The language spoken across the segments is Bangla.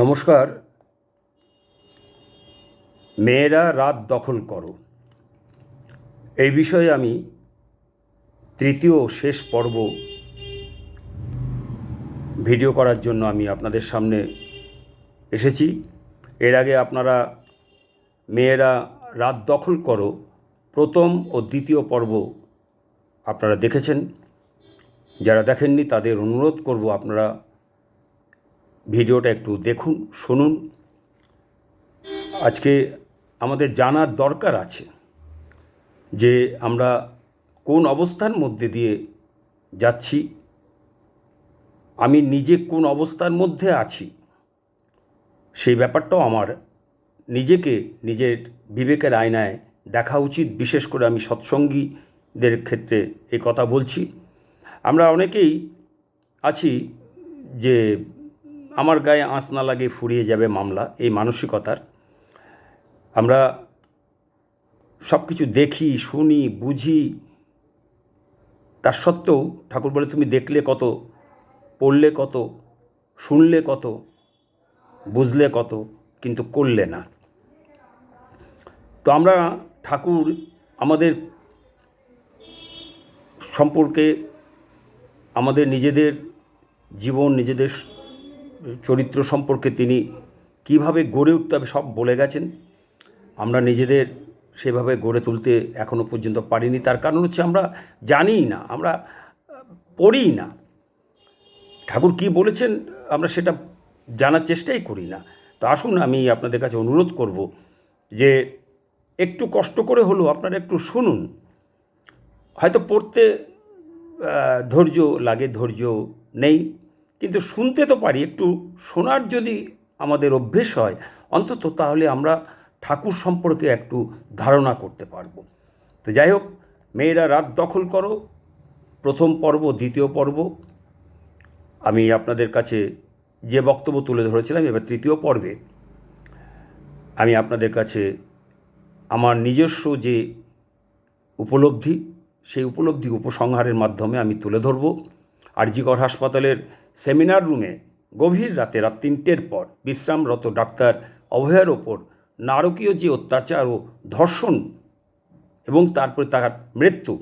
নমস্কার। মেয়েরা রাত দখল করো। এই বিষয়ে আমি তৃতীয় শেষ পর্ব ভিডিও করার জন্য আমি আপনাদের সামনে এসেছি। এর আগে আপনারা মেয়েরা রাত দখল করো, প্রথম ও দ্বিতীয় পর্ব আপনারা দেখেছেন। যারা দেখেননি তাদের অনুরোধ করব আপনারা ভিডিওটা একটু দেখুন, শুনুন। আজকে আমাদের জানার দরকার আছে যে আমরা কোন অবস্থার মধ্যে দিয়ে যাচ্ছি, আমি নিজে কোন অবস্থার মধ্যে আছি, সেই ব্যাপারটাও আমার নিজেকে, নিজের বিবেকের আয়নায় দেখা উচিত। বিশেষ করে আমি সৎসঙ্গীদের ক্ষেত্রে এই কথা বলছি। আমরা অনেকেই আছি যে আমার গায়ে আঁচ না লাগে ফুরিয়ে যাবে মামলা, এই মানসিকতার। আমরা সব কিছু দেখি, শুনি, বুঝি। তার সত্ত্বেও ঠাকুর বলে, তুমি দেখলে কত, পড়লে কত, শুনলে কত, বুঝলে কত, কিন্তু করলে না। তো আমরা ঠাকুর আমাদের সম্পর্কে আমাদের নিজেদের জীবন, নিজেদের চরিত্র সম্পর্কে তিনি কীভাবে গড়ে উঠতে হবে সব বলে গেছেন। আমরা নিজেদের সেভাবে গড়ে তুলতে এখনও পর্যন্ত পারিনি। তার কারণ হচ্ছে আমরা জানিই না, আমরা পড়িই না। ঠাকুর কি বলেছেন আমরা সেটা জানার চেষ্টাই করি না। তো আসুন আমি আপনাদের কাছে অনুরোধ করব যে একটু কষ্ট করে হলেও আপনারা একটু শুনুন। হয়তো পড়তে ধৈর্য লাগে, ধৈর্য নেই। কিন্তু শুনতে তো পারি, একটু শোনার যদি আমাদের অভ্যেস হয়, অন্তত তাহলে আমরা ঠাকুর সম্পর্কে একটু ধারণা করতে পারব। তো যাই হোক, মেয়েরা রাত দখল করো, প্রথম পর্ব, দ্বিতীয় পর্ব। আমি আপনাদের কাছে যে বক্তব্য তুলে ধরেছিলাম, এবার তৃতীয় পর্বে। আমি আপনাদের কাছে আমার নিজস্ব যে উপলব্ধি, সেই উপলব্ধি উপসংহারের মাধ্যমে আমি তুলে ধরব। আরজিকর হাসপাতালের সেমিনার রুমে গভীর রাতে রাত তিনটের পর বিশ্রামরত ডাক্তার অভয়ের ওপর নারকীয় যে অত্যাচার ও ধর্ষণ এবং তারপরে তার মৃত্যু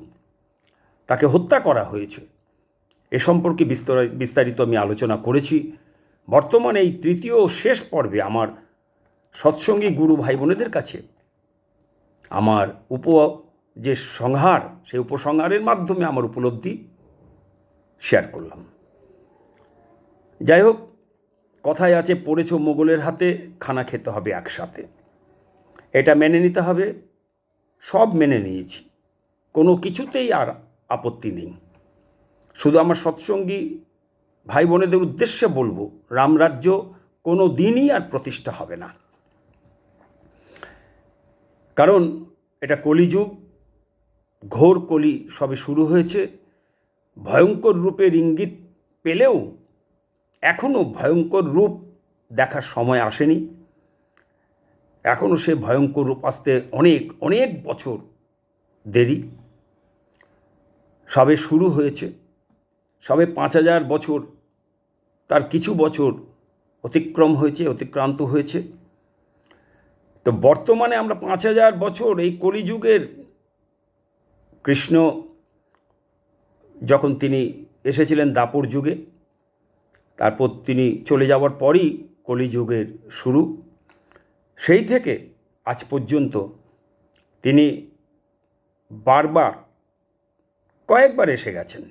তাকে হত্যা করা হয়েছে, এ সম্পর্কে বিস্তার, বিস্তারিত আমি আলোচনা করেছি। বর্তমানে এই তৃতীয় শেষ পর্বে আমার সৎসঙ্গী গুরু ভাই বোনেদের কাছে আমার উপ, যে সংহার, সেই উপসংহারের মাধ্যমে আমার উপলব্ধি শেয়ার করলাম। যাই হোক কথায় আছে, পড়েছ মোগলের হাতে, খানা খেতে হবে একসাথে। এটা মেনে নিতে হবে, সব মেনে নিয়েছি। কোনো কিছুতেই আর আপত্তি নেই। শুধু আমার সৎসঙ্গী ভাই বোনেদের উদ্দেশ্যে বলব রামরাজ্য কোনো দিনই আর প্রতিষ্ঠা হবে না। কারণ এটা কলিযুগ, ঘোর কলি সবে শুরু হয়েছে। ভয়ঙ্কর রূপের ইঙ্গিত পেলেও এখনও ভয়ঙ্কর রূপ দেখার সময় আসেনি। এখনও সে ভয়ঙ্কর রূপ আসতে অনেক অনেক বছর দেরি। সবে শুরু হয়েছে। সবে পাঁচ হাজার বছর, তার কিছু বছর অতিক্রম হয়েছে, অতিক্রান্ত হয়েছে। তো বর্তমানে আমরা পাঁচ হাজার বছর এই কলিযুগের কৃষ্ণ, যখন তিনি এসেছিলেন দাপর যুগে তারপর তিনি চলে যাওয়ার পরই কলিযুগের শুরু। সেই থেকে আজ পর্যন্ত তিনি বারবার কয়েকবার এসে গেছেন।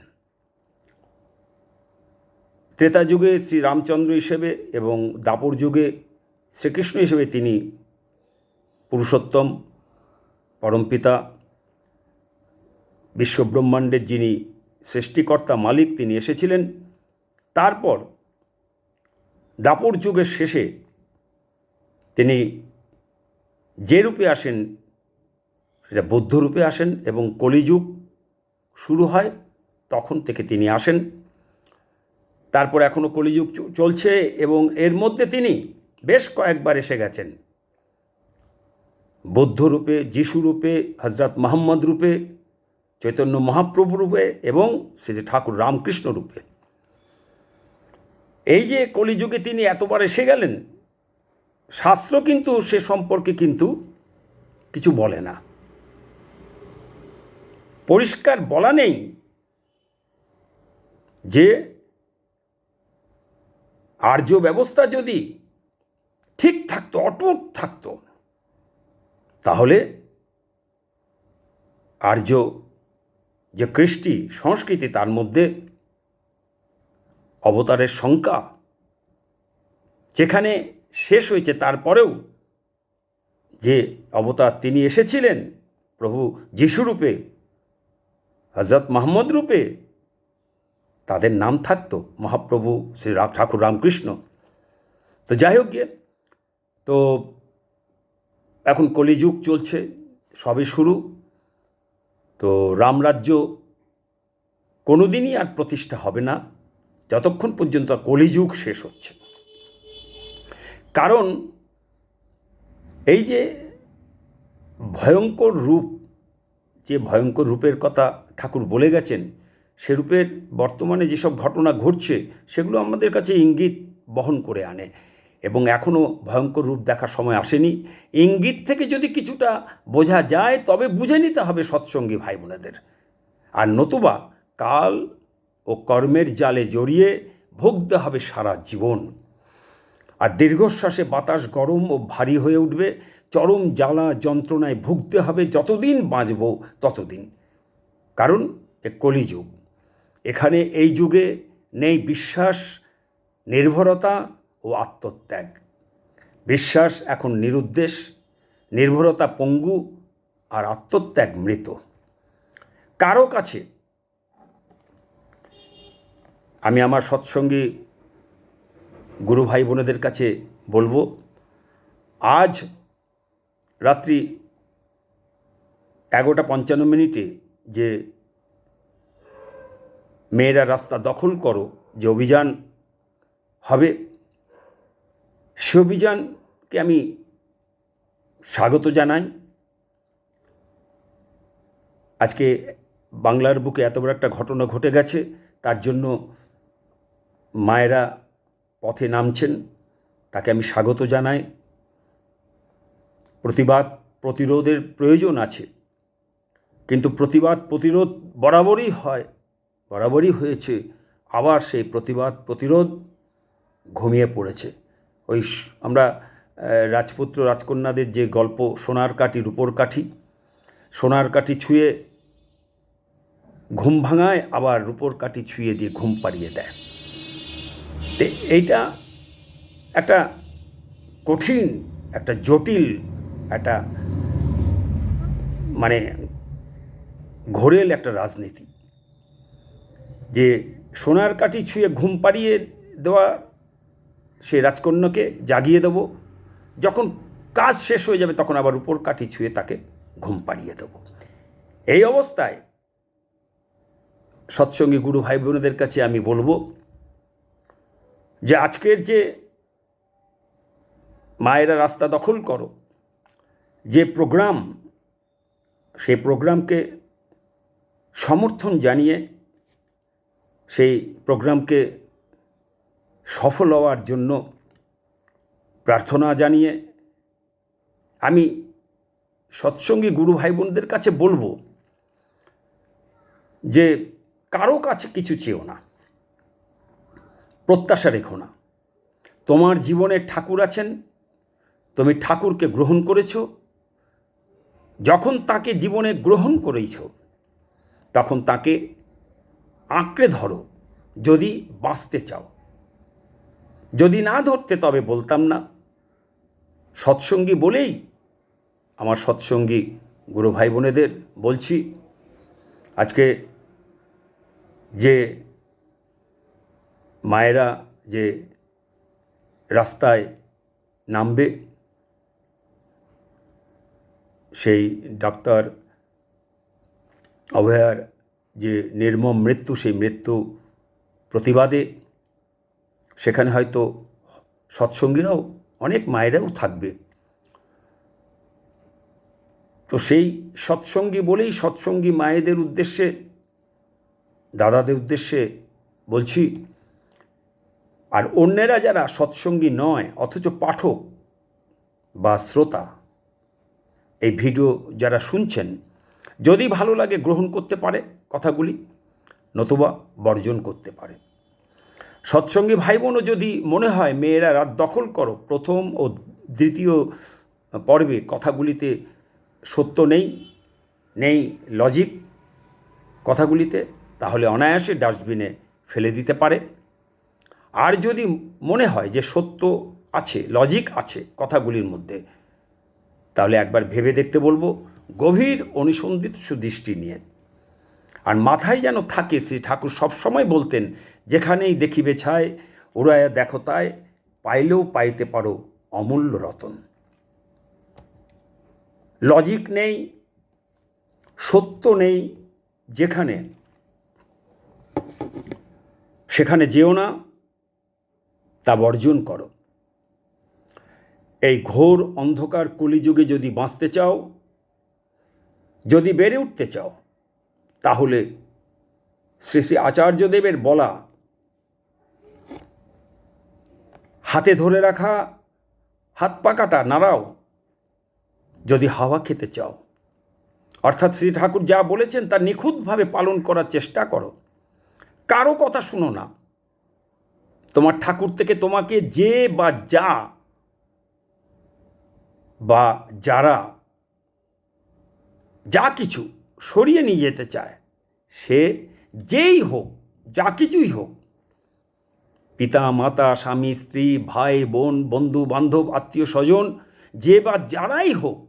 ত্রেতা যুগে শ্রী রামচন্দ্র হিসেবে এবং দাপর যুগে শ্রীকৃষ্ণ হিসেবে তিনি পুরুষোত্তম পরমপিতা বিশ্বব্রহ্মাণ্ডের যিনি সৃষ্টিকর্তা মালিক তিনি এসেছিলেন। তারপর দাপর যুগের শেষে তিনি যে রূপে আসেন, সেটা বৌদ্ধ রূপে আসেন এবং কলিযুগ শুরু হয়, তখন থেকে তিনি আসেন। তারপর এখনও কলিযুগ চলছে এবং এর মধ্যে তিনি বেশ কয়েকবার এসে গেছেন। বৌদ্ধ রূপে, যিশু রূপে হজরত মোহাম্মদ রূপে, চৈতন্য মহাপ্রভু রূপে এবং শ্রী ঠাকুর রামকৃষ্ণ রূপে। এই যে কলিযুগে তিনি এতবার এসে গেলেন, শাস্ত্র কিন্তু সে সম্পর্কে কিন্তু কিছু বলে না। পরিষ্কার বলা নেই যে আর্য ব্যবস্থা যদি ঠিক থাকতো, অটুট থাকতো, তাহলে আর্য যে কৃষ্টি সংস্কৃতি, তার মধ্যে অবতারের সংখ্যা যেখানে শেষ হয়েছে, তারপরেও যে অবতার তিনি এসেছিলেন, প্রভু যিশু রূপে হজরত মাহমদ রূপে, তাদের নাম থাকতো মহাপ্রভু শ্রী ঠাকুর রামকৃষ্ণ। তো যাই হোক গিয়ে, তো এখন কলিযুগ চলছে সবে শুরু। তো রামরাজ্য কোনোদিনই আর প্রতিষ্ঠা হবে না। যতক্ষণ পর্যন্ত কলিযুগ শেষ হচ্ছে। কারণ এই যে ভয়ঙ্কর রূপ, যে ভয়ঙ্কর রূপের কথা ঠাকুর বলে গেছেন, সে রূপের বর্তমানে যেসব ঘটনা ঘটছে, সেগুলো আমাদের কাছে ইঙ্গিত বহন করে আনে। এবং এখনও ভয়ঙ্কর রূপ দেখার সময় আসেনি। ইঙ্গিত থেকে যদি কিছুটা বোঝা যায়, তবে বুঝে নিতে হবে সৎসঙ্গী ভাই বোনেদের আর নতুবা কাল ও কর্মের জালে জড়িয়ে ভুগতে হবে সারা জীবন। আর দীর্ঘশ্বাসে বাতাস গরম ও ভারী হয়ে উঠবে, চরম জ্বালা যন্ত্রণায় ভুগতে হবে, যতদিন বাঁচব ততদিন। কারণ এ কলিযুগ। এখানে এই যুগে নেই বিশ্বাস, নির্ভরতা ও আত্মত্যাগ। বিশ্বাস এখন নিরুদ্দেশ, নির্ভরতা পঙ্গু আর আত্মত্যাগ মৃত। কারও কাছে আমি আমার সৎসঙ্গী গুরু ভাই বোনেদের কাছে বলব, আজ রাত্রি এগারোটা পঞ্চান্ন মিনিটে যে মেয়েরা রাস্তা দখল করো, যে অভিযান হবে, সে অভিযানকে আমি স্বাগত জানাই। আজকে বাংলার বুকে এত বড় একটা ঘটনা ঘটে গেছে, তার জন্য মায়েরা পথে নামছেন, তাকে আমি স্বাগত জানাই। প্রতিবাদ প্রতিরোধের প্রয়োজন আছে, কিন্তু প্রতিবাদ প্রতিরোধ বরাবরই হয়, বরাবরই হয়েছে। আবার সেই প্রতিবাদ প্রতিরোধ ঘুমিয়ে পড়েছে। ওই আমরা রাজপুত্র রাজকন্যাদের যে গল্প, সোনার কাঠি রূপোর কাঠি, সোনার কাঠি ছুঁয়ে ঘুম ভাঙায়, আবার রূপোর কাঠি ছুঁয়ে দিয়ে ঘুম পাড়িয়ে দেয়। এইটা একটা কঠিন, একটা জটিল, একটা মানে ঘোরেল একটা রাজনীতি। যে সোনার কাঠি ছুঁয়ে ঘুম পাড়িয়ে দেওয়া সে রাজকন্যাকে জাগিয়ে দেব, যখন কাজ শেষ হয়ে যাবে তখন আবার উপর কাঠি ছুঁয়ে তাকে ঘুম পাড়িয়ে দেব। এই অবস্থায় সৎসঙ্গী গুরু ভাই বোনেদের কাছে আমি বলব যে আজকের যে মায়েরা রাস্তা দখল করো, যে প্রোগ্রাম, সেই প্রোগ্রামকে সমর্থন জানিয়ে, সেই প্রোগ্রামকে সফল হওয়ার জন্য প্রার্থনা জানিয়ে, আমি সৎসঙ্গী গুরু ভাই বোনদের কাছে বলব যে কারও কাছে কিছু চেও না। প্রত্যাশা রেখো না। তোমার জীবনে ঠাকুর আছেন, তুমি ঠাকুরকে গ্রহণ করেছ। যখন তাকে জীবনে গ্রহণ করেছ তখন তাকে আঁকড়ে ধরো যদি বাঁচতে চাও। যদি না ধরতে, তবে বলতাম না। সৎসঙ্গী বলেই আমার সৎসঙ্গী গুরু ভাই বোনেদের বলছি, আজকে যে মায়েরা যে রাস্তায় নামবে, সেই ডাক্তার অভয়ার যে নির্মম মৃত্যু, সেই মৃত্যু প্রতিবাদে সেখানে হয়তো সৎসঙ্গীরাও অনেক মায়েরাও থাকবে। তো সেই সৎসঙ্গী বলেই সৎসঙ্গী মায়েদের উদ্দেশ্যে, দাদাদের উদ্দেশ্যে বলছি আর অন্যেরা যারা সৎসঙ্গী নয়, অথচ পাঠক বা শ্রোতা, এই ভিডিও যারা শুনছেন, যদি ভালো লাগে গ্রহণ করতে পারে কথাগুলি, নতুবা বর্জন করতে পারে। সৎসঙ্গী ভাই বোনও যদি মনে হয় মেয়েরা রাত দখল করো, প্রথম ও দ্বিতীয় পর্বে কথাগুলিতে সত্য নেই নেই লজিক কথাগুলিতে, তাহলে অনায়াসে ডাস্টবিনে ফেলে দিতে পারে। আর যদি মনে হয় যে সত্য আছে লজিক আছে কথাগুলির মধ্যে, তাহলে একবার ভেবে দেখতে বলব, গভীর অনুসন্ধিত সুদৃষ্টি নিয়ে। আর মাথায় যেন থাকে, শ্রী ঠাকুর সবসময় বলতেন, যেখানেই দেখিবে ছায় ওরায়া দেখো তাই, পাইলেও পাইতে পারো অমূল্য রতন। লজিক নেই, সত্য নেই, যেখানে, সেখানে যেও না। তা বর্জন করো। এই ঘোর অন্ধকার কলিযুগে যদি বাঁচতে চাও, যদি বেড়ে উঠতে চাও, তাহলে শ্রী শ্রী আচার্যদেবের বলা, হাতে ধরে রাখা, হাত পাকাটা নাড়াও, যদি হাওয়া খেতে চাও। অর্থাৎ শ্রী ঠাকুর যা বলেছেন তা নিখুঁতভাবে পালন করার চেষ্টা করো। কারও কথা শুনো না। তোমার ঠাকুর থেকে তোমাকে যে বা যা বা যারা যা কিছু সরিয়ে নিয়ে যেতে চায়, সে যেই হোক, যা কিছুই হোক, পিতা, মাতা, স্বামী, স্ত্রী, ভাই, বোন, বন্ধু, বান্ধব, আত্মীয়, স্বজন, যে বা যারাই হোক,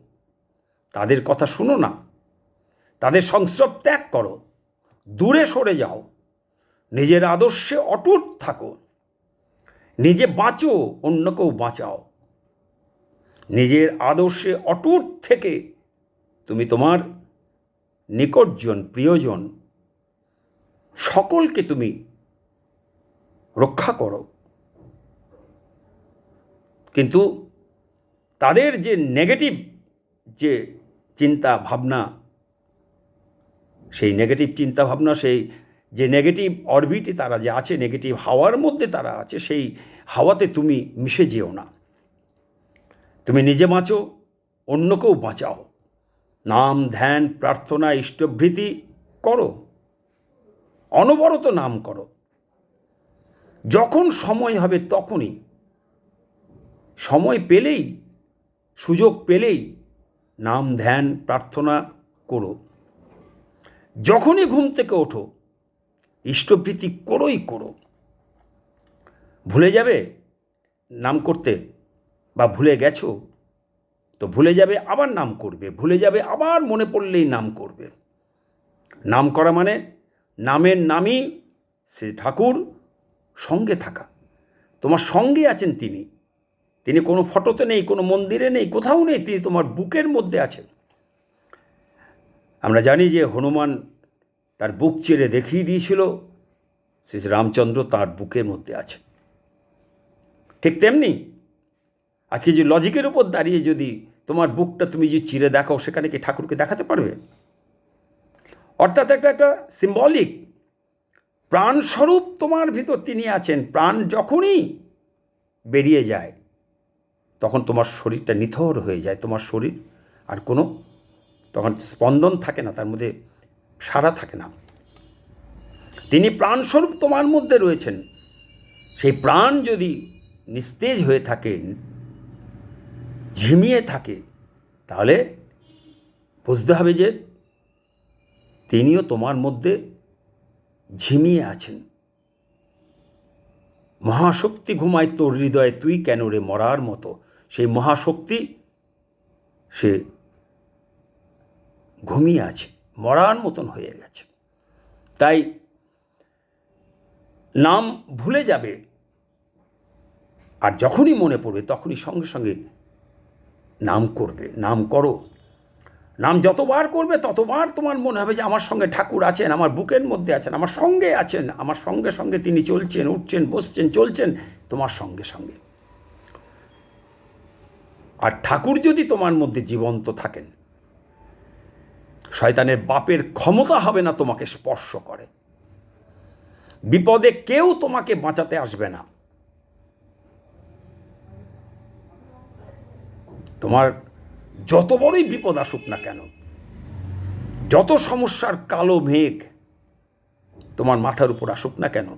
তাদের কথা শুনো না। তাদের সংস্রব ত্যাগ করো। দূরে সরে যাও। নিজের আদর্শে অটুট থাকো। নিজে বাঁচো, অন্যকেও বাঁচাও। নিজের আদর্শে অটুট থেকে তুমি তোমার নিকটজন, প্রিয়জন, সকলকে তুমি রক্ষা করো। কিন্তু তাদের যে নেগেটিভ যে চিন্তা ভাবনা, সেই নেগেটিভ চিন্তা ভাবনা, সেই যে নেগেটিভ অরবিটে তারা যে আছে নেগেটিভ হাওয়ার মধ্যে তারা আছে, সেই হাওয়াতে তুমি মিশে যেও না। তুমি নিজে বাঁচো, অন্যকেও বাঁচাও। নাম, ধ্যান, প্রার্থনা, ইষ্টভৃতি করো। অনবরত নাম করো। যখন সময় হবে তখনই। সময় পেলেই, সুযোগ পেলেই নাম, ধ্যান, প্রার্থনা করো। যখনই ঘুম থেকে ওঠো ইষ্টভৃতি করোই করো। ভুলে যাবে নাম করতে বা ভুলে গেছো, তো ভুলে যাবে আবার নাম করবে, ভুলে যাবে আবার মনে পড়লেই নাম করবে। নাম করা মানে নামের নামই শ্রী ঠাকুর সঙ্গে থাকা। তোমার সঙ্গে আছেন তিনি। তিনি কোনো ফটোতে নেই, কোনো মন্দিরে নেই, কোথাও নেই, তিনি তোমার বুকের মধ্যে আছেন। আমরা জানি যে হনুমান তার বুক চেড়ে দেখিয়ে দিয়েছিল। শ্রী রামচন্দ্র তার বুকের মধ্যে আছে। ঠিক তেমনি আজকে যে লজিকের উপর দাঁড়িয়ে যদি তোমার বুকটা তুমি যে চিরে দেখাও, সেখানে কি ঠাকুরকে দেখাতে পারবে? অর্থাৎ একটা একটা সিম্বলিক প্রাণস্বরূপ তোমার ভিতর তিনি আছেন। প্রাণ যখনই বেরিয়ে যায়, তখন তোমার শরীরটা নিথর হয়ে যায়। তোমার শরীর আর কোনো, তখন স্পন্দন থাকে না, তার মধ্যে সারা থাকে না। তিনি প্রাণস্বরূপ তোমার মধ্যে রয়েছেন। সেই প্রাণ যদি নিস্তেজ হয়ে থাকে, ঝিমিয়ে থাকে, তাহলে বুঝতে হবে যে তিনিও তোমার মধ্যে ঝিমিয়ে আছেন। মহাশক্তি ঘুমায় তোর হৃদয়ে, তুই কেন রে মরার মতো? সেই মহাশক্তি, সে ঘুমিয়ে আছে। মরার মতন হয়ে গেছে। তাই নাম ভুলে যাবে আর যখনই মনে পড়বে তখনই সঙ্গে সঙ্গে নাম করবে, নাম করো। নাম যতবার করবে ততবার তোমার মনে হবে যে আমার সঙ্গে ঠাকুর আছেন, আমার বুকের মধ্যে আছেন, আমার সঙ্গে আছেন, আমার সঙ্গে সঙ্গে তিনি চলছেন, উঠছেন, বসছেন, চলছেন, তোমার সঙ্গে সঙ্গে। আর ঠাকুর যদি তোমার মধ্যে জীবন্ত থাকেন শয়তানের বাপের ক্ষমতা হবে না তোমাকে স্পর্শ করে। বিপদে কেউ তোমাকে বাঁচাতে আসবে না। তোমার যত বড়ই বিপদ আসুক না কেন, যত সমস্যার কালো মেঘ তোমার মাথার উপর আসুক না কেন,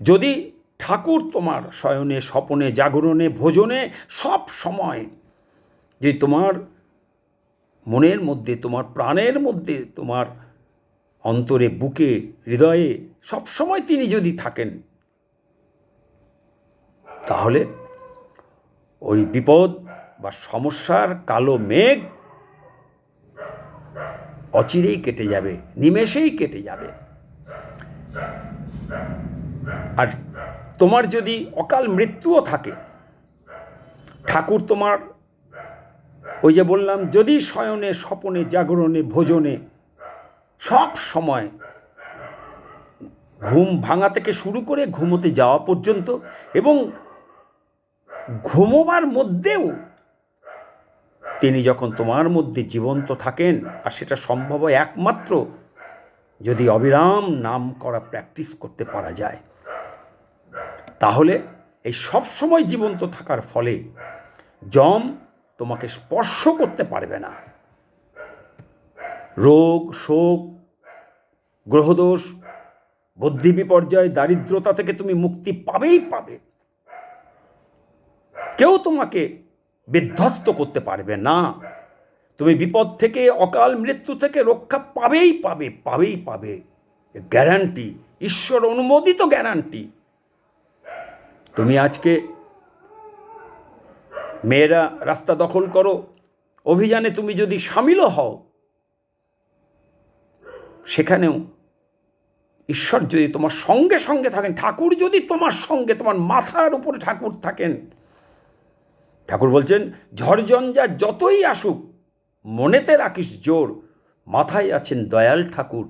যদি ঠাকুর তোমার শয়নে, স্বপনে, জাগরণে, ভোজনে সব সময় যদি তোমার মনের মধ্যে, তোমার প্রাণের মধ্যে, তোমার অন্তরে, বুকে, হৃদয়ে সব সময় তিনি যদি থাকেন, তাহলে ওই বিপদ বা সমস্যার কালো মেঘ অচিরেই কেটে যাবে, নিমেষেই কেটে যাবে। আর তোমার যদি অকাল মৃত্যুও থাকে, ঠাকুর তোমার ওই যে বললাম, যদি শয়নে, স্বপনে, জাগরণে, ভোজনে সব সময় ঘুম ভাঙা থেকে শুরু করে ঘুমোতে যাওয়া পর্যন্ত এবং ঘুমোবার মধ্যেও তিনি যখন তোমার মধ্যে জীবন্ত থাকেন, আর সেটা সম্ভব হয় একমাত্র যদি অবিরাম নাম করা প্র্যাকটিস করতে পারা যায়, তাহলে এই সব সময় জীবন্ত থাকার ফলে জম তোমাকে স্পর্শ করতে পারবে না। রোগ, শোক, গ্রহদোষ, বুদ্ধি বিপর্যয়, দারিদ্রতা থেকে তুমি মুক্তি পাবেই পাবে। কেউ তোমাকে বিধ্বস্ত করতে পারবে না। তুমি বিপদ থেকে, অকাল মৃত্যু থেকে রক্ষা পাবেই পাবে পাবেই পাবে। গ্যারান্টি ঈশ্বর অনুমোদিত গ্যারান্টি তুমি আজকে মেয়েরা রাস্তা দখল করো। অভিযানে তুমি যদি সামিলও হও, সেখানেও ঈশ্বর যদি তোমার সঙ্গে সঙ্গে থাকেন, ঠাকুর যদি তোমার সঙ্গে, তোমার মাথার উপরে ঠাকুর থাকেন, ঠাকুর বলছেন, ঝড়ঝঞ্ঝা যতই আসুক, মনেতে রাখিস জোর, মাথায় আছেন দয়াল ঠাকুর,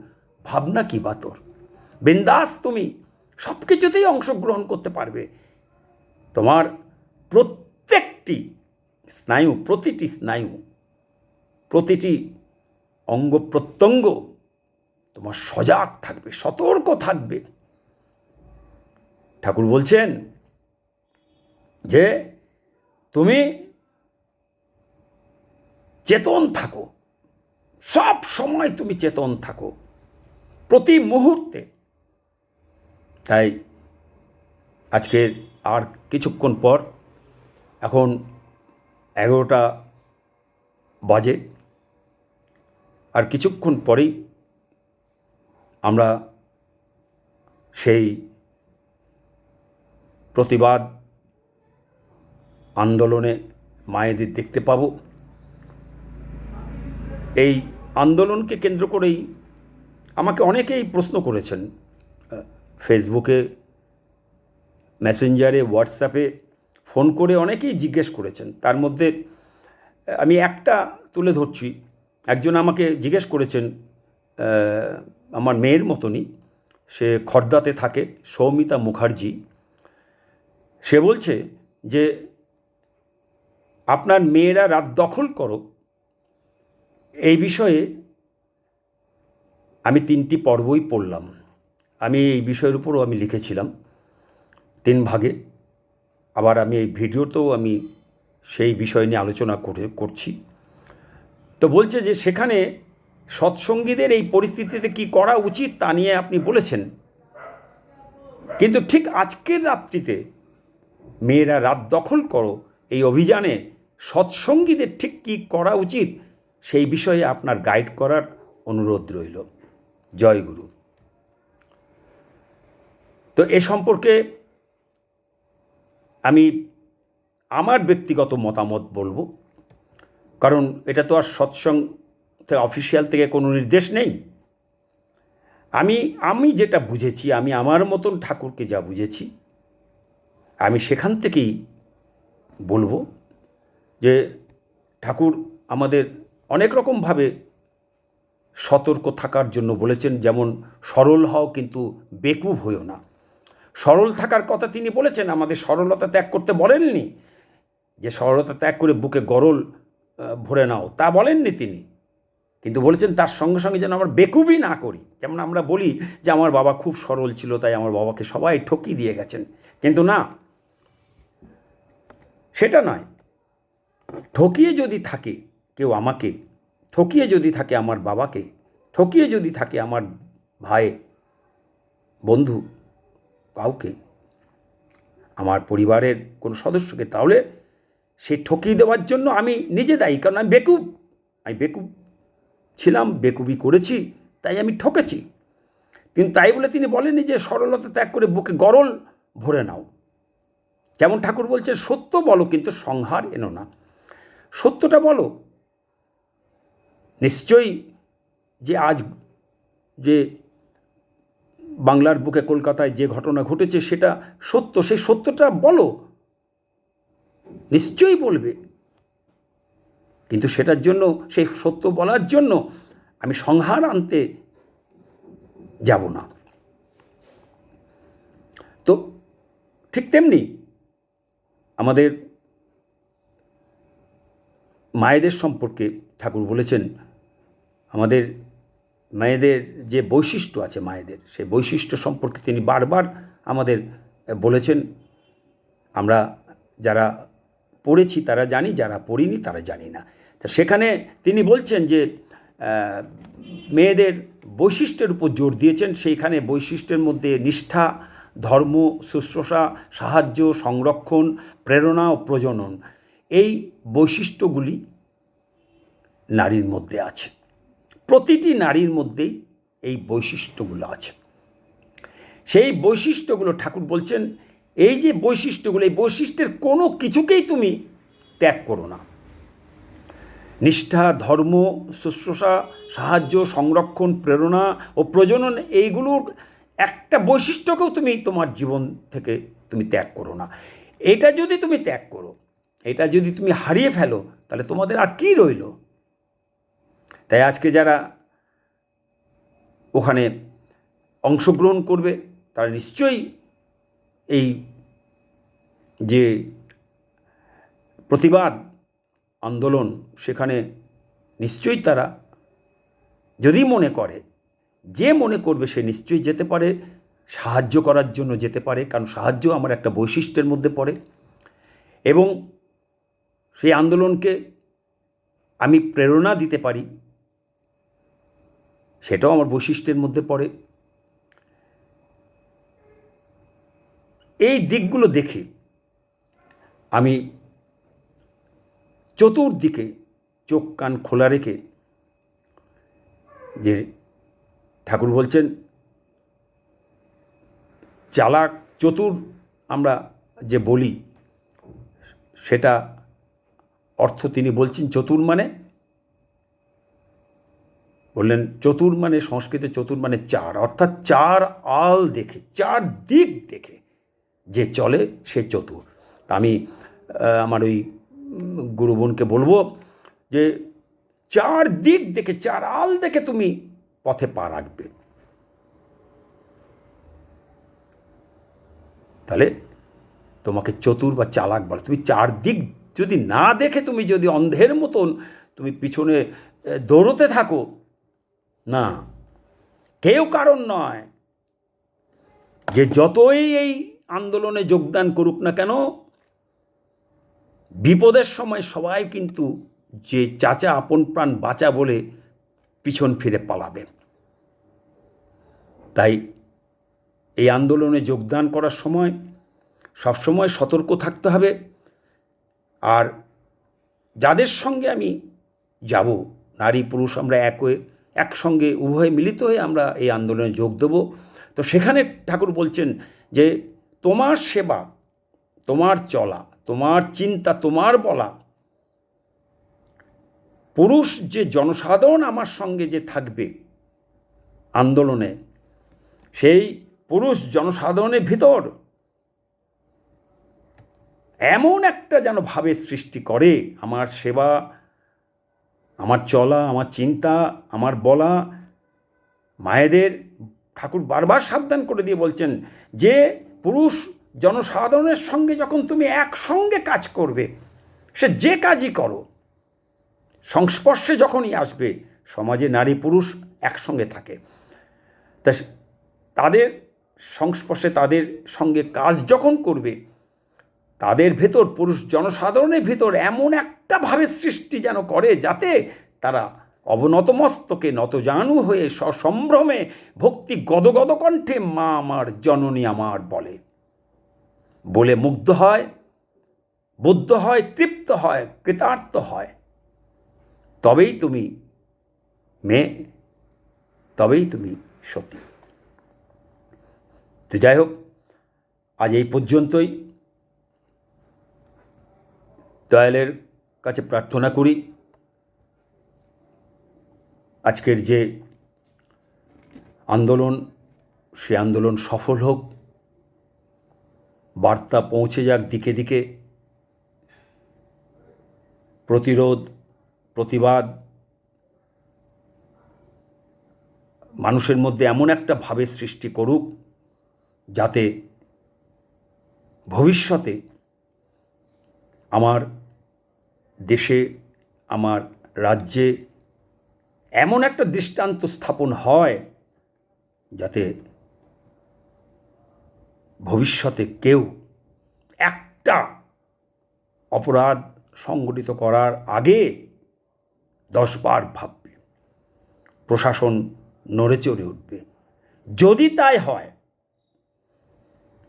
ভাবনা কি বাতর বিন্দাস তুমি সব কিছুতেই অংশগ্রহণ করতে পারবে। তোমার প্রত্যেকটি স্নায়ু, প্রতিটি স্নায়ু, প্রতিটি অঙ্গ প্রত্যঙ্গ তোমার সজাগ থাকবে, সতর্ক থাকবে। ঠাকুর বলছেন যে তুমি চেতন থাকো, সব সময় তুমি চেতন থাকো, প্রতি মুহূর্তে। তাই আজকের আর কিছুক্ষণ পর এখন এগারোটা বাজে। আর কিছুক্ষণ পরেই আমরা সেই প্রতিবাদ আন্দোলনে মায়েদের দেখতে পাব। এই আন্দোলনকে কেন্দ্র করেই আমাকে অনেকেই প্রশ্ন করেছেন ফেসবুকে, মেসেঞ্জারে, হোয়াটসঅ্যাপে ফোন করে অনেকেই জিজ্ঞেস করেছেন। তার মধ্যে, আমি একটা তুলে ধরছি। একজন আমাকে জিজ্ঞেস করেছেন আমার মেয়ের মতনই, সে খর্দাতে থাকে, সৌমিতা মুখার্জি। সে বলছে যে, আপনার মেয়েরা রাত দখল করো। এই বিষয়ে আমি তিনটি পর্বই পড়লাম। আমি এই বিষয়ের উপরও আমি লিখেছিলাম, তিন ভাগে। আবার আমি এই ভিডিওতেও আমি সেই বিষয় নিয়ে আলোচনা করে, করছি। তো বলছে যে সেখানে সৎসঙ্গীদের এই পরিস্থিতিতে কি করা উচিত তা নিয়ে আপনি বলেছেন। কিন্তু ঠিক আজকের রাত্রিতে মেয়েরা রাত দখল করো, এই অভিযানে সৎসঙ্গীদের ঠিক কী করা উচিত সেই বিষয়ে আপনার গাইড করার অনুরোধ রইল। জয় গুরু। তো এ সম্পর্কে আমি আমার ব্যক্তিগত মতামত বলব, কারণ এটা তো আর সৎসঙ্গ অফিসিয়াল থেকে কোনো নির্দেশ নেই। আমি আমি যেটা বুঝেছি, আমি আমার মতন ঠাকুরকে যা বুঝেছি, আমি সেখান থেকেই বলব যে ঠাকুর আমাদের অনেক রকমভাবে সতর্ক থাকার জন্য বলেছেন, যেমন সরল হও কিন্তু বেকুব হইও না। সরল থাকার কথা তিনি বলেছেন, আমাদের সরলতা ত্যাগ করতে বলেননি। যে সরলতা ত্যাগ করে বুকে গরল ভরে নাও, তা বলেননি তিনি। কিন্তু বলেছেন, তার সঙ্গে সঙ্গে যেন আমরা বেকুবি না করি। যেমন আমরা বলি যে, আমার বাবা খুব সরল ছিল, তাই আমার বাবাকে সবাই ঠকিয়ে দিয়ে গেছেন। কিন্তু না, সেটা নয়। ঠকিয়ে যদি থাকে কেউ আমাকে, ঠকিয়ে যদি থাকে আমার বাবাকে, ঠকিয়ে যদি থাকে আমার ভাই, বন্ধু কাউকে, আমার পরিবারের কোনো সদস্যকে, তাহলে সে ঠকিয়ে দেওয়ার জন্য আমি নিজে দায়ী, কারণ আমি বেকুব আমি বেকুব ছিলাম বেকুবি করেছি, তাই আমি ঠকেছি। কিন্তু তাই বলে তিনি বলেননি যে, সরলতা ত্যাগ করে বুকে গরল ভরে নাও। যেমন ঠাকুর বলছেন, সত্য বলো, কিন্তু সংহার এনো না। সত্যটা বলো, নিশ্চয়ই যে আজ যে বাংলার বুকে কলকাতায় যে ঘটনা ঘটেছে সেটা সত্য, সেই সত্যটা বলো। নিশ্চয়ই বলবে। কিন্তু সেটার জন্য, সেই সত্য বলার জন্য আমি সংহার আনতে যাব না। তো ঠিক তেমনি আমাদের মায়েদের সম্পর্কে ঠাকুর বলেছেন, আমাদের মেয়েদের যে বৈশিষ্ট্য আছে মায়েদের, সেই বৈশিষ্ট্য সম্পর্কে তিনি বারবার আমাদের বলেছেন। আমরা যারা পড়েছি তারা জানি, যারা পড়িনি তারা জানি না। তা সেখানে তিনি বলছেন যে মেয়েদের বৈশিষ্ট্যের উপর জোর দিয়েছেন। সেইখানে বৈশিষ্ট্যের মধ্যে নিষ্ঠা, ধর্ম, শুশ্রূষা, সাহায্য, সংরক্ষণ, প্রেরণা ও প্রজনন, এই বৈশিষ্ট্যগুলি নারীর মধ্যে আছে। প্রতিটি নারীর মধ্যেই এই বৈশিষ্ট্যগুলো আছে। সেই বৈশিষ্ট্যগুলো ঠাকুর বলছেন, এই যে বৈশিষ্ট্যগুলো, এই বৈশিষ্ট্যের কোনো কিছুকেই তুমি ত্যাগ করো না। নিষ্ঠা, ধর্ম, শুশ্রূষা, সাহায্য, সংরক্ষণ, প্রেরণা ও প্রজনন, এইগুলোর একটা বৈশিষ্ট্যকেও তুমি তোমার জীবন থেকে তুমি ত্যাগ করো না। এটা যদি তুমি ত্যাগ করো, এটা যদি তুমি হারিয়ে ফেলো, তাহলে তোমাদের আর কী রইল? তাই আজকে যারা ওখানে অংশগ্রহণ করবে, তারা নিশ্চয়ই এই যে প্রতিবাদ আন্দোলন সেখানে নিশ্চয়ই তারা যদি মনে করে, যে মনে করবে সে নিশ্চয়ই যেতে পারে, সাহায্য করার জন্য যেতে পারে, কারণ সাহায্য আমার একটা বৈশিষ্ট্যের মধ্যে পড়ে। এবং সেই আন্দোলনকে আমি প্রেরণা দিতে পারি সেটাও আমার বৈশিষ্ট্যের মধ্যে পড়ে। এই দিকগুলো দেখে আমি চতুর্দিকে চোখ কান খোলা রেখে যে ঠাকুর বলছেন, চালাক চতুর আমরা যে বলি, সেটা অর্থ তিনি বলছেন চতুর মানে বললেন, চতুর মানে সংস্কৃতে চতুর মানে চার, অর্থাৎ চার আল দেখে, চার দিক দেখে যে চলে সে চতুর। তা আমি আমার ওই গুরু বোনকে বলব যে, চার দিক দেখে, চার আল দেখে তুমি পথে পা রাখবে। তাহলে তোমাকে চতুর বা চালাক বলে, তুমি চার দিক যদি না দেখে, তুমি যদি অন্ধের মতন তুমি পিছনে দৌড়তে থাকো না। কেউ কারণ নয় যে যতই এই আন্দোলনে যোগদান করুক না কেন, বিপদের সময় সবাই কিন্তু যে চাচা আপন প্রাণ বাঁচা বলে পিছন ফিরে পালাবে। তাই এই আন্দোলনে যোগদান করার সময় সবসময় সতর্ক থাকতে হবে। আর যাদের সঙ্গে আমি যাব, নারী পুরুষ আমরা এক হয়ে একসঙ্গে উভয়ে মিলিত হয়ে আমরা এই আন্দোলনে যোগ দেব। তো সেখানে ঠাকুর বলছেন যে, তোমার সেবা, তোমার চলা, তোমার চিন্তা, তোমার বলা, পুরুষ যে জনসাধারণ আমার সঙ্গে যে থাকবে আন্দোলনে, সেই পুরুষ জনসাধারণের ভিতর এমন একটা যেন ভাবের সৃষ্টি করে, আমার সেবা আমার চলা, আমার চিন্তা, আমার বলা, মায়েদের ঠাকুর বারবার সাবধান করে দিয়ে বলছেন যে, পুরুষ জনসাধারণের সঙ্গে যখন তুমি একসঙ্গে কাজ করবে, সে যে কাজই করো, সংস্পর্শে যখনই আসবে, সমাজে নারী পুরুষ একসঙ্গে থাকে। তা তাদের সংস্পর্শে তাদের সঙ্গে কাজ যখন করবে, তাদের ভেতর, পুরুষ জনসাধারণের ভেতর এমন একটা ভাবের সৃষ্টি যেন করে যাতে তারা অবনত মস্তকে নতজানু হয়ে সসম্ভ্রমে ভক্তি গদগদ কণ্ঠে মা আমার জননী আমার বলে। বলে মুগ্ধ হয়, বুদ্ধ হয়, তৃপ্ত হয়, কৃতার্থ হয়। তবেই তুমি মেয়ে তবেই তুমি সতী। তো যাই হোক, আজ এই পর্যন্তই। দয়ালের কাছে প্রার্থনা করি। আজকের যে আন্দোলন, সে আন্দোলন সফল হোক। বার্তা পৌঁছে যাক দিকে দিকে। প্রতিরোধ, প্রতিবাদ। মানুষের মধ্যে এমন একটা ভাবের সৃষ্টি করুক যাতে ভবিষ্যতে আমার দেশে আমার রাজ্যে এমন একটা দৃষ্টান্ত স্থাপন হয় যাতে ভবিষ্যতে কেউ একটা অপরাধ সংগঠিত করার আগে দশবার ভাববে। প্রশাসন নড়ে চড়ে উঠবে। যদি তাই হয়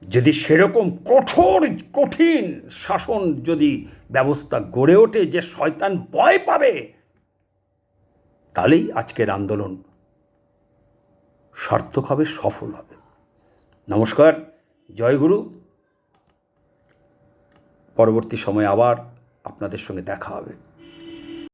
যদি সেরকম কঠোর, কঠিন শাসন যদি ব্যবস্থা গড়ে ওঠে যে শয়তান ভয় পাবে, তাহলেই আজকের আন্দোলন সার্থক হবে, সফল হবে। নমস্কার জয়গুরু পরবর্তী সময়ে আবার আপনাদের সঙ্গে দেখা হবে।